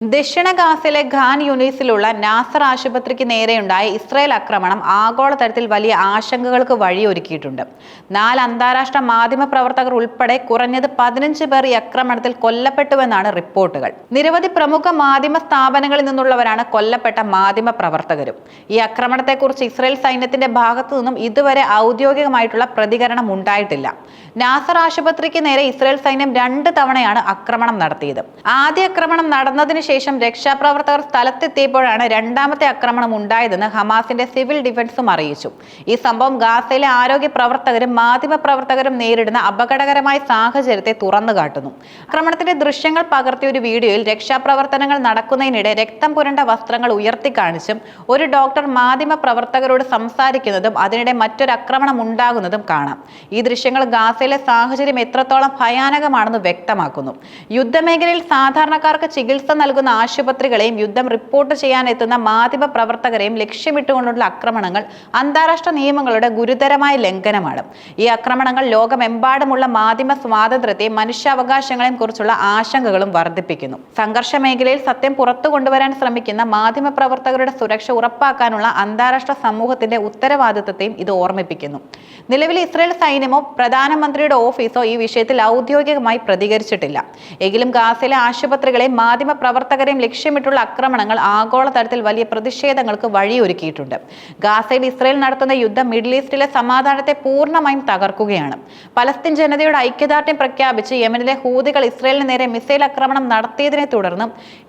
ദക്ഷിണ ഗാസയിലെ ഖാൻ യൂണിസിലുള്ള നാസർ ആശുപത്രിക്ക് നേരെയുണ്ടായ ഇസ്രായേൽ ആക്രമണം ആഗോളതലത്തിൽ വലിയ ആശങ്കകൾക്ക് വഴിയൊരുക്കിയിട്ടുണ്ട്. നാല് അന്താരാഷ്ട്ര മാധ്യമ പ്രവർത്തകർ ഉൾപ്പെടെ കുറഞ്ഞത് പതിനഞ്ച് പേർ ഈ ആക്രമണത്തിൽ കൊല്ലപ്പെട്ടുവെന്നാണ് റിപ്പോർട്ടുകൾ. നിരവധി പ്രമുഖ മാധ്യമ സ്ഥാപനങ്ങളിൽ നിന്നുള്ളവരാണ് കൊല്ലപ്പെട്ട മാധ്യമ പ്രവർത്തകരും. ഈ ആക്രമണത്തെക്കുറിച്ച് ഇസ്രായേൽ സൈന്യത്തിന്റെ ഭാഗത്തു നിന്നും ഇതുവരെ ഔദ്യോഗികമായിട്ടുള്ള പ്രതികരണം ഉണ്ടായിട്ടില്ല. നാസർ ആശുപത്രിക്ക് നേരെ ഇസ്രായേൽ സൈന്യം രണ്ട് തവണയാണ് ആക്രമണം നടത്തിയത്. ആദ്യ ആക്രമണം നടന്നതിന് ശേഷം രക്ഷാപ്രവർത്തകർ സ്ഥലത്തെത്തിയപ്പോഴാണ് രണ്ടാമത്തെ ആക്രമണം ഉണ്ടായതെന്ന് ഹമാസിന്റെ സിവിൽ ഡിഫൻസും അറിയിച്ചു. ഈ സംഭവം ഗാസയിലെ ആരോഗ്യ പ്രവർത്തകരും മാധ്യമ പ്രവർത്തകരും നേരിടുന്ന അപകടകരമായ സാഹചര്യത്തെ തുറന്നു കാട്ടുന്നു. ആക്രമണത്തിന്റെ ദൃശ്യങ്ങൾ പകർത്തിയ ഒരു വീഡിയോയിൽ രക്ഷാപ്രവർത്തനങ്ങൾ നടക്കുന്നതിനിടെ രക്തം പുരണ്ട വസ്ത്രങ്ങൾ ഉയർത്തി കാണിച്ചും ഒരു ഡോക്ടർ മാധ്യമ പ്രവർത്തകരോട് സംസാരിക്കുന്നതും അതിനിടെ മറ്റൊരു ആക്രമണം ഉണ്ടാകുന്നതും കാണാം. ഈ ദൃശ്യങ്ങൾ ഗാസയിലെ സാഹചര്യം എത്രത്തോളം ഭയാനകമാണെന്ന് വ്യക്തമാക്കുന്നു. യുദ്ധമേഖലയിൽ സാധാരണക്കാർക്ക് ചികിത്സ നൽകുന്ന ആശുപത്രികളെയും യുദ്ധം റിപ്പോർട്ട് ചെയ്യാൻ എത്തുന്ന മാധ്യമ പ്രവർത്തകരെയും ലക്ഷ്യമിട്ടുകൊണ്ടുള്ള ആക്രമണങ്ങൾ അന്താരാഷ്ട്ര നിയമങ്ങളുടെ ഗുരുതരമായ ലംഘനമാണ്. ഈ ആക്രമണങ്ങൾ ലോകമെമ്പാടുമുള്ള മാധ്യമ സ്വാതന്ത്ര്യത്തെയും മനുഷ്യാവകാശങ്ങളെയും കുറിച്ചുള്ള ആശങ്കകളും വർദ്ധിപ്പിക്കുന്നു. സംഘർഷ മേഖലയിൽ സത്യം പുറത്തു കൊണ്ടുവരാൻ ശ്രമിക്കുന്ന മാധ്യമ പ്രവർത്തകരുടെ സുരക്ഷ ഉറപ്പാക്കാനുള്ള അന്താരാഷ്ട്ര സമൂഹത്തിന്റെ ഉത്തരവാദിത്തത്തെയും ഇത് ഓർമ്മിപ്പിക്കുന്നു. നിലവിൽ ഇസ്രയേൽ സൈന്യമോ പ്രധാനമന്ത്രിയുടെ ഓഫീസോ ഈ വിഷയത്തിൽ ഔദ്യോഗികമായി പ്രതികരിച്ചിട്ടില്ല. എങ്കിലും ഗാസയിലെ ആശുപത്രികളെ മാധ്യമ പ്രവർത്തകരെയും ലക്ഷ്യമിട്ടുള്ള ആക്രമണങ്ങൾ ആഗോളതലത്തിൽ വലിയ പ്രതിഷേധങ്ങൾക്ക് വഴിയൊരുക്കിയിട്ടുണ്ട്. ഗാസയിൽ ഇസ്രയേൽ നടത്തുന്ന യുദ്ധം മിഡിൽ ഈസ്റ്റിലെ സമാധാനത്തെ പൂർണമായും തകർക്കുകയാണ്. പലസ്തീൻ ജനതയുടെ ഐക്യദാർഢ്യം പ്രഖ്യാപിച്ച് യമനിലെ ഹൂതികൾ ഇസ്രയേലിന് നേരെ മിസൈൽ ആക്രമണം നടത്തിയതിനെ തുടർന്ന്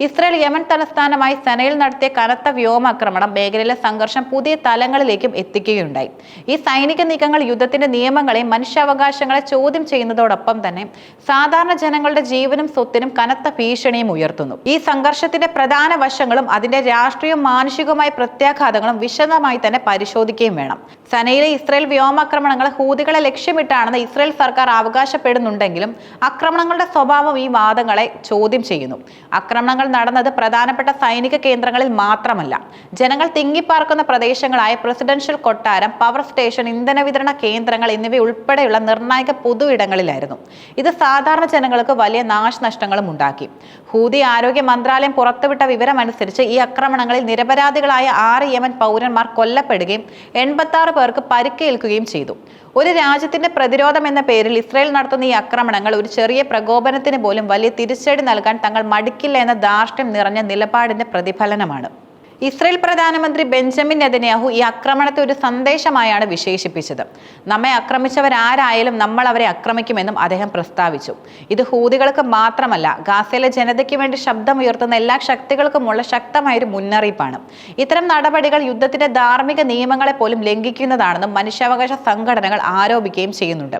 ഇസ്രയേൽ യമൻ തലസ്ഥാനമായി സനയിൽ നടത്തിയ കനത്ത വ്യോമാക്രമണം മേഖലയിലെ സംഘർഷം പുതിയ തലങ്ങളിലേക്കും എത്തിക്കുകയുണ്ടായി. ഈ സൈനിക നീക്കങ്ങൾ യുദ്ധത്തിന്റെ നിയമങ്ങളെയും മനുഷ്യാവകാശങ്ങളെ ചോദ്യം ചെയ്യുന്നതോടൊപ്പം തന്നെ സാധാരണ ജനങ്ങളുടെ ജീവനും സ്വത്തിനും കനത്ത ഭീഷണിയും ഉയർത്തുന്നു. ഈ സംഘർഷത്തിന്റെ പ്രധാന വശങ്ങളും അതിന്റെ രാഷ്ട്രീയവും മാനുഷികവുമായ പ്രത്യാഘാതങ്ങളും വിശദമായി തന്നെ പരിശോധിക്കുകയും വേണം. സനയിലെ ഇസ്രയേൽ വ്യോമാക്രമണങ്ങൾ ഹൂതികളെ ലക്ഷ്യമിട്ടാണെന്ന് ഇസ്രയേൽ സർക്കാർ അവകാശപ്പെടുന്നുണ്ടെങ്കിലും ആക്രമണങ്ങളുടെ സ്വഭാവം ഈ വാദങ്ങളെ ചോദ്യം ചെയ്യുന്നു. ആക്രമണങ്ങൾ നടന്നത് പ്രധാനപ്പെട്ട സൈനിക കേന്ദ്രങ്ങളിൽ മാത്രമല്ല. ജനങ്ങൾ തിങ്ങിപ്പാർക്കുന്ന പ്രദേശങ്ങളായ പ്രസിഡൻഷ്യൽ കൊട്ടാരം പവർ സ്റ്റേഷൻ ഇന്ധന വിതരണ കേന്ദ്രങ്ങൾ എന്നിവ ഉൾപ്പെടെയുള്ള നിർണായക പൊതു ഇടങ്ങളിലായിരുന്നു. ഇത് സാധാരണ ജനങ്ങൾക്ക് വലിയ നാശനഷ്ടങ്ങളും ഉണ്ടാക്കി. ഹൂതി ആരോഗ്യ മന്ത്രാലയം പുറത്തുവിട്ട വിവരമനുസരിച്ച് ഈ ആക്രമണങ്ങളിൽ നിരപരാധികളായ ആറ് യമൻ പൗരന്മാർ കൊല്ലപ്പെടുകയും എൺപത്തി പേർക്ക് പരിക്കേൽക്കുകയും ചെയ്തു. ഒരു രാജ്യത്തിന്റെ പ്രതിരോധം എന്ന പേരിൽ ഇസ്രായേൽ നടത്തുന്ന ഈ ആക്രമണങ്ങൾ ഒരു ചെറിയ പ്രകോപനത്തിന് പോലും വലിയ തിരിച്ചടി നൽകാൻ തങ്ങൾ മടിക്കില്ല എന്ന ധാർഷ്ട്യം നിറഞ്ഞ നിലപാടിന്റെ പ്രതിഫലനമാണ്. ഇസ്രയേൽ പ്രധാനമന്ത്രി ബെഞ്ചമിൻ നെതന്യാഹു ഈ ആക്രമണത്തെ ഒരു സന്ദേശമായാണ് വിശേഷിപ്പിച്ചത്. നമ്മെ ആക്രമിച്ചവരാരായാലും നമ്മൾ അവരെ ആക്രമിക്കുമെന്നും അദ്ദേഹം പ്രസ്താവിച്ചു. ഇത് ഹൂതികൾക്ക് മാത്രമല്ല ഗാസയിലെ ജനതയ്ക്ക് വേണ്ടി ശബ്ദമുയർത്തുന്ന എല്ലാ ശക്തികൾക്കുമുള്ള ശക്തമായൊരു മുന്നറിയിപ്പാണ്. ഇത്തരം നടപടികൾ യുദ്ധത്തിന്റെ ധാർമ്മിക നിയമങ്ങളെ പോലും ലംഘിക്കുന്നതാണെന്നും മനുഷ്യാവകാശ സംഘടനകൾ ആരോപിക്കുകയും ചെയ്യുന്നുണ്ട്.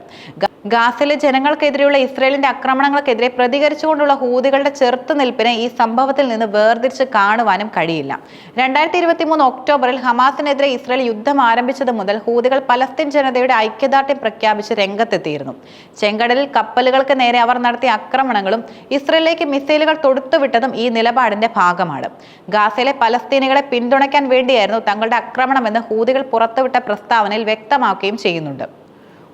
ഗാസയിലെ ജനങ്ങൾക്കെതിരെയുള്ള ഇസ്രയേലിന്റെ ആക്രമണങ്ങൾക്കെതിരെ പ്രതികരിച്ചുകൊണ്ടുള്ള ഹൂതികളുടെ ചെറുത്തുനിൽപ്പിനെ ഈ സംഭവത്തിൽ നിന്ന് വേർതിരിച്ച് കാണുവാനും കഴിയില്ല. രണ്ടായിരത്തി ഇരുപത്തി മൂന്ന് ഒക്ടോബറിൽ ഹമാസിനെതിരെ ഇസ്രയേൽ യുദ്ധം ആരംഭിച്ചത് മുതൽ ഹൂതികൾ പലസ്തീൻ ജനതയുടെ ഐക്യദാർഢ്യം പ്രഖ്യാപിച്ച് രംഗത്തെത്തിയിരുന്നു. ചെങ്കടലിൽ കപ്പലുകൾക്ക് നേരെ അവർ നടത്തിയ ആക്രമണങ്ങളും ഇസ്രയേലിലേക്ക് മിസൈലുകൾ തൊടുത്തുവിട്ടതും ഈ നിലപാടിന്റെ ഭാഗമാണ്. ഗാസയിലെ പലസ്തീനികളെ പിന്തുണയ്ക്കാൻ വേണ്ടിയായിരുന്നു തങ്ങളുടെ ആക്രമണമെന്ന് ഹൂതികൾ പുറത്തുവിട്ട പ്രസ്താവനയിൽ വ്യക്തമാക്കുകയും ചെയ്യുന്നുണ്ട്.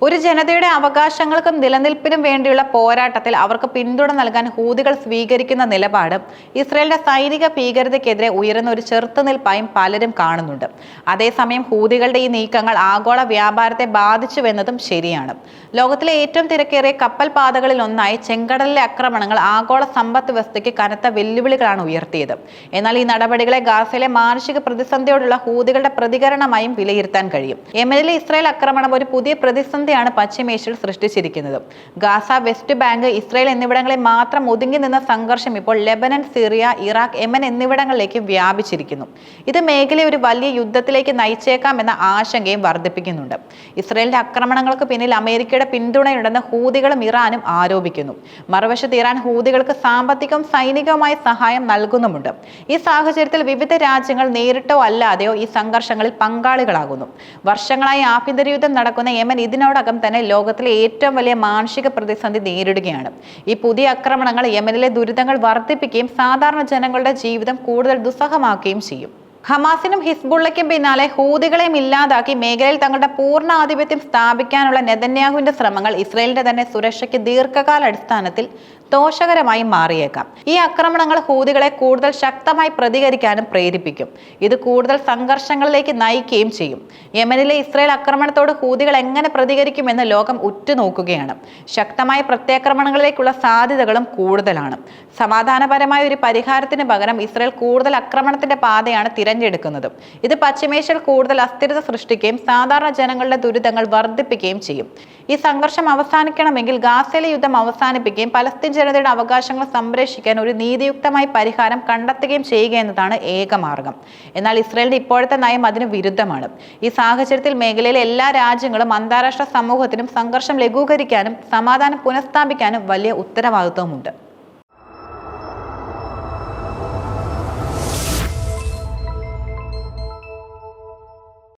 ഒരു ജനതയുടെ അവകാശങ്ങൾക്കും നിലനിൽപ്പിനും വേണ്ടിയുള്ള പോരാട്ടത്തിൽ അവർക്ക് പിന്തുണ നൽകാൻ ഹൂതികൾ സ്വീകരിക്കുന്ന നിലപാട് ഇസ്രയേലിന്റെ സൈനിക ഭീകരതയ്ക്കെതിരെ ഉയരുന്ന ഒരു ചെറുത്തുനിൽപ്പായും പലരും കാണുന്നുണ്ട്. അതേസമയം ഹൂതികളുടെ ഈ നീക്കങ്ങൾ ആഗോള വ്യാപാരത്തെ ബാധിച്ചുവെന്നതും ശരിയാണ്. ലോകത്തിലെ ഏറ്റവും തിരക്കേറിയ കപ്പൽ പാതകളിൽ ഒന്നായി ചെങ്കടലിലെ ആക്രമണങ്ങൾ ആഗോള സമ്പദ് വ്യവസ്ഥയ്ക്ക് കനത്ത വെല്ലുവിളികളാണ് ഉയർത്തിയത്. എന്നാൽ ഈ നടപടികളെ ഗാസയിലെ മാനുഷിക പ്രതിസന്ധിയോടുള്ള ഹൂതികളുടെ പ്രതികരണമായും വിലയിരുത്താൻ കഴിയും. യമനിലെ ഇസ്രായേൽ ആക്രമണം ഒരു പുതിയ പ്രതിസന്ധി പ്രതിസന്ധിയാണ് പശ്ചിമേഷ്യയിൽ സൃഷ്ടിച്ചിരിക്കുന്നത്. ഗാസ വെസ്റ്റ് ബാങ്ക് ഇസ്രായേൽ എന്നിവിടങ്ങളിൽ മാത്രം ഒതുങ്ങി നിന്ന സംഘർഷം ഇപ്പോൾ ലെബനൻ സിറിയ ഇറാഖ് എമൻ എന്നിവിടങ്ങളിലേക്ക് വ്യാപിച്ചിരിക്കുന്നു. ഇത് മേഖലയെ ഒരു വലിയ യുദ്ധത്തിലേക്ക് നയിച്ചേക്കാം എന്ന ആശങ്കയും വർദ്ധിപ്പിക്കുന്നുണ്ട്. ഇസ്രായേലിന്റെ ആക്രമണങ്ങൾക്ക് പിന്നിൽ അമേരിക്കയുടെ പിന്തുണയുണ്ടെന്ന് ഹൂതികളും ഇറാനും ആരോപിക്കുന്നു. മറുവശത്ത് ഇറാൻ ഹൂതികൾക്ക് സാമ്പത്തികവും സൈനികവുമായ സഹായം നൽകുന്നുമുണ്ട്. ഈ സാഹചര്യത്തിൽ വിവിധ രാജ്യങ്ങൾ നേരിട്ടോ അല്ലാതെയോ ഈ സംഘർഷങ്ങളിൽ പങ്കാളികളാകുന്നു. വർഷങ്ങളായി ആഭ്യന്തര യുദ്ധം നടക്കുന്ന യമൻ ഇതിനോട് ഇതിനോടകം തന്നെ ലോകത്തിലെ ഏറ്റവും വലിയ മാനുഷിക പ്രതിസന്ധി നേരിടുകയാണ്. ഈ പുതിയ ആക്രമണങ്ങൾ യമനിലെ ദുരിതങ്ങൾ വർദ്ധിപ്പിക്കുകയും സാധാരണ ജനങ്ങളുടെ ജീവിതം കൂടുതൽ ദുസ്സഹമാക്കുകയും ചെയ്യും. ഹമാസിനും ഹിസ്ബുള്ളയ്ക്കും പിന്നാലെ ഹൂതികളെയും ഇല്ലാതാക്കി മേഖലയിൽ തങ്ങളുടെ പൂർണ ആധിപത്യം സ്ഥാപിക്കാനുള്ള നെതന്യാഹുവിന്റെ ശ്രമങ്ങൾ ഇസ്രയേലിന്റെ തന്നെ സുരക്ഷയ്ക്ക് ദീർഘകാല അടിസ്ഥാനത്തിൽ ദോഷകരമായി മാറിയേക്കാം. ഈ ആക്രമണങ്ങൾ ഹൂതികളെ കൂടുതൽ ശക്തമായി പ്രതികരിക്കാനും പ്രേരിപ്പിക്കും. ഇത് കൂടുതൽ സംഘർഷങ്ങളിലേക്ക് നയിക്കുകയും ചെയ്യും. യമനിലെ ഇസ്രയേൽ ആക്രമണത്തോട് ഹൂതികൾ എങ്ങനെ പ്രതികരിക്കുമെന്ന് ലോകം ഉറ്റുനോക്കുകയാണ്. ശക്തമായ പ്രത്യാക്രമണങ്ങളിലേക്കുള്ള സാധ്യതകളും കൂടുതലാണ്. സമാധാനപരമായ ഒരു പരിഹാരത്തിന് പകരം ഇസ്രയേൽ കൂടുതൽ ആക്രമണത്തിന്റെ പാതയാണ് തിരഞ്ഞെടുക്കുന്നത്. ഇത് പശ്ചിമേഷ്യയിൽ കൂടുതൽ അസ്ഥിരത സൃഷ്ടിക്കുകയും സാധാരണ ജനങ്ങളുടെ ദുരിതങ്ങൾ വർദ്ധിപ്പിക്കുകയും ചെയ്യും. ഈ സംഘർഷം അവസാനിക്കണമെങ്കിൽ ഗാസയിലെ യുദ്ധം അവസാനിപ്പിക്കുകയും പലസ്തീൻ ജനതയുടെ അവകാശങ്ങൾ സംരക്ഷിക്കാൻ ഒരു നീതിയുക്തമായ പരിഹാരം കണ്ടെത്തുകയും ചെയ്യുക എന്നതാണ് ഏക മാർഗം. എന്നാൽ ഇസ്രയേലിന്റെ ഇപ്പോഴത്തെ നയം അതിന് വിരുദ്ധമാണ്. ഈ സാഹചര്യത്തിൽ മേഖലയിലെ എല്ലാ രാജ്യങ്ങളും അന്താരാഷ്ട്ര സമൂഹത്തിനും സംഘർഷം ലഘൂകരിക്കാനും സമാധാനം പുനഃസ്ഥാപിക്കാനും വലിയ ഉത്തരവാദിത്വമുണ്ട്.